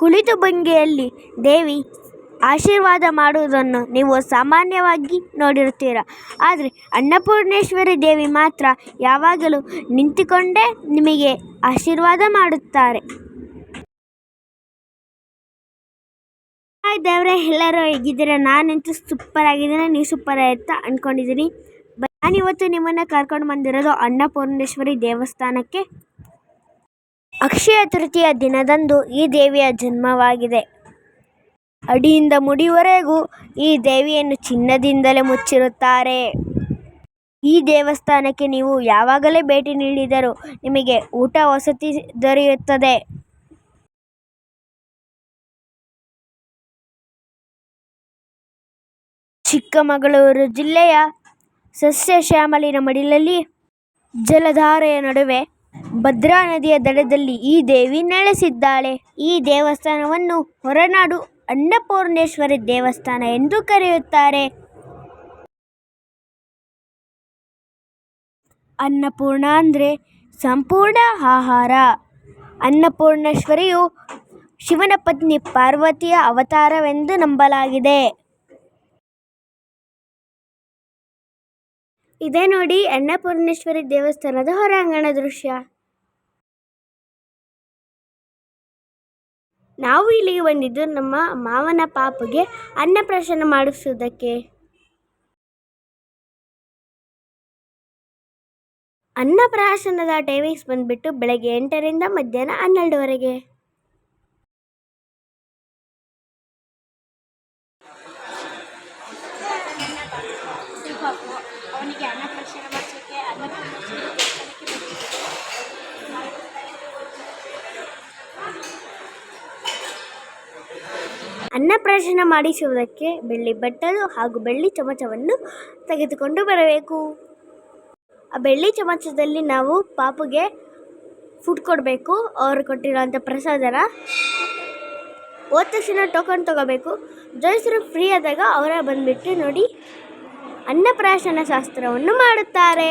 ಕುಳಿತು ಭಂಗಿಯಲ್ಲಿ ದೇವಿ, ಆಶೀರ್ವಾದ ಮಾಡುವುದನ್ನು ನೀವು ಸಾಮಾನ್ಯವಾಗಿ ನೋಡಿರುತ್ತೀರ? ಆದರೆ ಅನ್ನಪೂರ್ಣೇಶ್ವರಿ ದೇವಿ ಮಾತ್ರ ಯಾವಾಗಲೂ ನಿಂತುಕೊಂಡೇ ನಿಮಗೆ ಆಶೀರ್ವಾದ ಮಾಡುತ್ತಾರೆ. ದೇವರೇ, ಎಲ್ಲರೂ ಹೇಗಿದ್ದೀರಾ? ನಾನಂತೂ ಸೂಪರ್ ಆಗಿದ್ದೀನಿ. ನೀವು ಸೂಪರ್ ಅಂತ ಅಂದ್ಕೊಂಡಿದ್ದೀನಿ ನಾನಿವತ್ತು ನಿಮ್ಮನ್ನು ಕರ್ಕೊಂಡು ಬಂದಿರೋದು ಅನ್ನಪೂರ್ಣೇಶ್ವರಿ ದೇವಸ್ಥಾನಕ್ಕೆ. ಅಕ್ಷಯ ತೃತೀಯ ದಿನದಂದು ಈ ದೇವಿಯ ಜನ್ಮವಾಗಿದೆ. ಅಡಿಯಿಂದ ಮುಡಿವರೆಗೂ ಈ ದೇವಿಯನ್ನು ಚಿನ್ನದಿಂದಲೇ ಮುಚ್ಚಿರುತ್ತಾರೆ. ಈ ದೇವಸ್ಥಾನಕ್ಕೆ ನೀವು ಯಾವಾಗಲೇ ಭೇಟಿ ನೀಡಿದರೂ ನಿಮಗೆ ಊಟ ವಸತಿ ದೊರೆಯುತ್ತದೆ. ಚಿಕ್ಕಮಗಳೂರು ಜಿಲ್ಲೆಯ ಸಸ್ಯ ಶ್ಯಾಮಲಿನ ಮಡಿಲಲ್ಲಿ ಜಲಧಾರೆಯ ನಡುವೆ ಭದ್ರಾ ನದಿಯ ದಡದಲ್ಲಿ ಈ ದೇವಿ ನೆಲೆಸಿದ್ದಾಳೆ. ಈ ದೇವಸ್ಥಾನವನ್ನು ಹೊರನಾಡು ಅನ್ನಪೂರ್ಣೇಶ್ವರಿ ದೇವಸ್ಥಾನ ಎಂದು ಕರೆಯುತ್ತಾರೆ. ಅನ್ನಪೂರ್ಣ ಅಂದರೆ ಸಂಪೂರ್ಣ ಆಹಾರ. ಅನ್ನಪೂರ್ಣೇಶ್ವರಿಯು ಶಿವನ ಪತ್ನಿ ಪಾರ್ವತಿಯ ಅವತಾರವೆಂದು ನಂಬಲಾಗಿದೆ. ಇದೇ ನೋಡಿ ಅನ್ನಪೂರ್ಣೇಶ್ವರಿ ದೇವಸ್ಥಾನದ ಹೊರಾಂಗಣ ದೃಶ್ಯ. ನಾವು ಇಲ್ಲಿಗೆ ಬಂದಿದ್ದು ನಮ್ಮ ಮಾವನ ಪಾಪಗೆ ಅನ್ನಪ್ರಾಶನ ಮಾಡಿಸುವುದಕ್ಕೆ. ಅನ್ನಪ್ರಾಶನದ ಟೈಮಿಂಗ್ಸ್ ಬಂದ್ಬಿಟ್ಟು ಬೆಳಗ್ಗೆ ಎಂಟರಿಂದ ಮಧ್ಯಾಹ್ನ ಹನ್ನೆರಡುವರೆಗೆ ಅವನಿಗೆ ಅನ್ನಪ್ರಾಶನ ಮಾಡಿಸೋಕ್ಕೆ ಅನ್ನಪೂರ್ಣೇಶ್ವರಿ ದೇವಸ್ಥಾನಕ್ಕೆ ಬಂದಿದ್ದೆ ಅನ್ನಪ್ರಾಶನ ಮಾಡಿಸುವುದಕ್ಕೆ ಬೆಳ್ಳಿ ಬಟ್ಟಲು ಹಾಗೂ ಬೆಳ್ಳಿ ಚಮಚವನ್ನು ತೆಗೆದುಕೊಂಡು ಬರಬೇಕು. ಆ ಬೆಳ್ಳಿ ಚಮಚದಲ್ಲಿ ನಾವು ಪಾಪುಗೆ ಫುಡ್ ಕೊಡಬೇಕು, ಅವರು ಕೊಟ್ಟಿರುವಂಥ ಪ್ರಸಾದನ. ಹೋದ ತಕ್ಷಣ ಟೋಕನ್ ತಗೋಬೇಕು. ಜೋಯಿಸರು ಫ್ರೀ ಆದಾಗ ಅವರೇ ಬಂದುಬಿಟ್ಟು ನೋಡಿ ಅನ್ನಪ್ರಾಶನ ಶಾಸ್ತ್ರವನ್ನು ಮಾಡುತ್ತಾರೆ.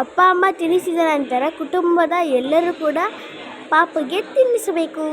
ಅಪ್ಪ, ಅಮ್ಮ ತಿನ್ನಿಸಿದ ನಂತರ ಕುಟುಂಬದ ಎಲ್ಲರೂ ಕೂಡ ಪಾಪಗೆ ತಿನ್ನಿಸಬೇಕು.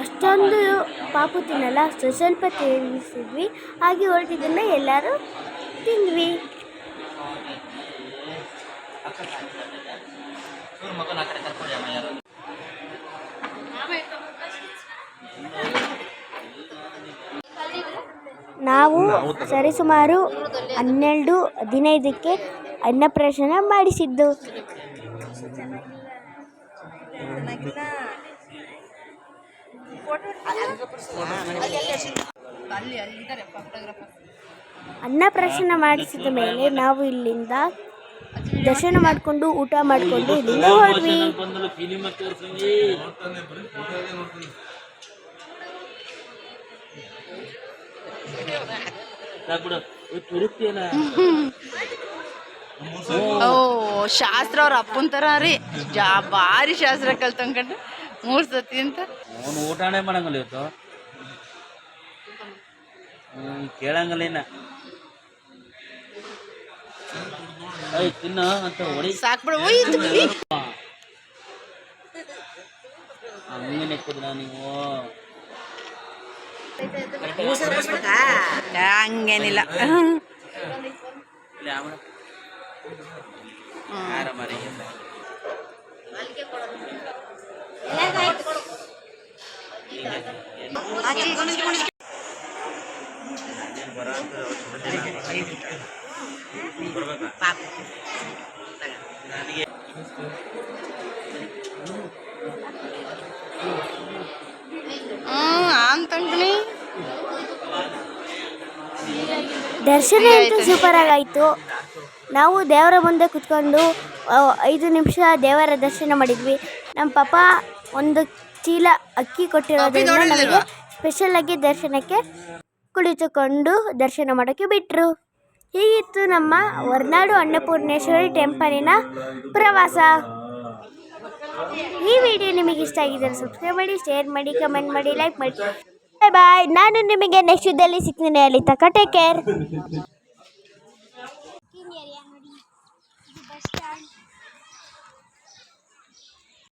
ಅಷ್ಟೊಂದು ಪಾಪು ತಿನ್ನಲ್ಲ ಸ್ವಲ್ಪ ಸ್ವಲ್ಪ ತಿನ್ನಿಸಿದ್ವಿ. ಹಾಗೆ ಹೊರಟಿದ್ದನ್ನು ಎಲ್ಲರೂ ತಿಂದ್ವಿ. ಇವ್ರ ಮಗನ ಆ ಕಡೆ ಕರ್ಕೊಳ್ಳಿ ಅಮ್ಮ ಯಾರು ನಾವು ಸರಿಸುಮಾರು ಹನ್ನೆರಡು ಹದಿನೈದಕ್ಕೆ ಅನ್ನಪ್ರಾಶನ ಮಾಡಿಸಿದ್ದು. ಅನ್ನಪ್ರಾಶನ ಮಾಡಿಸಿದ ಮೇಲೆ ನಾವು ಇಲ್ಲಿಂದ ದರ್ಶನ ಮಾಡಿಕೊಂಡು ಊಟ ಮಾಡಿಕೊಂಡು ಇಲ್ಲಿಂದ ಹೊರಡ್ವಿ ಓ ಶಾಸ್ತ್ರ ಅವ್ರ ಅಪ್ಪನ ತರ ರೀ. ಜಾ ಭಾರಿ ಶಾಸ್ತ್ರ ಕಲ್ತಂಕಂಡು ಮೂರು ಸತಿ ಅಂತ. ಅವನು ಊಟನೇ ಮಾಡಂಗಿಲ್ಲ ಇವತ್ತು. ಹ್ಮ್, ಕೇಳಂಗಿಲ್ಲ ಇನ್ನ. ತಿನ್ನ ಅಂತ ಹೊಡಿ. ಸಾಕ್ಬಿಡ. ಹೋಯ್ತು ಹಂಗೆ ನೆಕ್ಕುದ್ರ ನೀವು? ಹಂಗೇನಿಲ್ಲ. ಇಲ್ಲಿ ದರ್ಶನ ಅಂತೂ ಸೂಪರ್ ಆಗಾಯಿತು. ನಾವು ದೇವರ ಮುಂದೆ ಕುತ್ಕೊಂಡು ಐದು ನಿಮಿಷ ದೇವರ ದರ್ಶನ ಮಾಡಿದ್ವಿ. ನಮ್ಮ ಪಾಪ ಒಂದು ಚೀಲ ಅಕ್ಕಿ ಕೊಟ್ಟಿರೋದ್ರಿಂದ ನಮಗೆ ಸ್ಪೆಷಲ್ ಆಗಿ ದರ್ಶನಕ್ಕೆ ಕುಳಿತುಕೊಂಡು ದರ್ಶನ ಮಾಡೋಕ್ಕೆ ಬಿಟ್ಟರು ಹೀಗಿತ್ತು ನಮ್ಮ ಹೊರನಾಡು ಅನ್ನಪೂರ್ಣೇಶ್ವರಿ ಟೆಂಪಲಿನ ಪ್ರವಾಸ. ಈ ವಿಡಿಯೋ ನಿಮಗೆ ಇಷ್ಟ ಆಗಿದ್ದರೆ ಸಬ್ಸ್ಕ್ರೈಬ್ ಮಾಡಿ ಶೇರ್ ಮಾಡಿ ಕಮೆಂಟ್ ಮಾಡಿ ಲೈಕ್ ಮಾಡಿ. ಬಾಯ್ ನಾನು ನಿಮಗೆ ನೆಕ್ಸ್ಟ್ ಇದ್ದಲ್ಲಿ ಸಿಗ್ತೀನಿ ಅಲ್ಲಿ ತಕ ಟೇಕ್ ಕೇರ್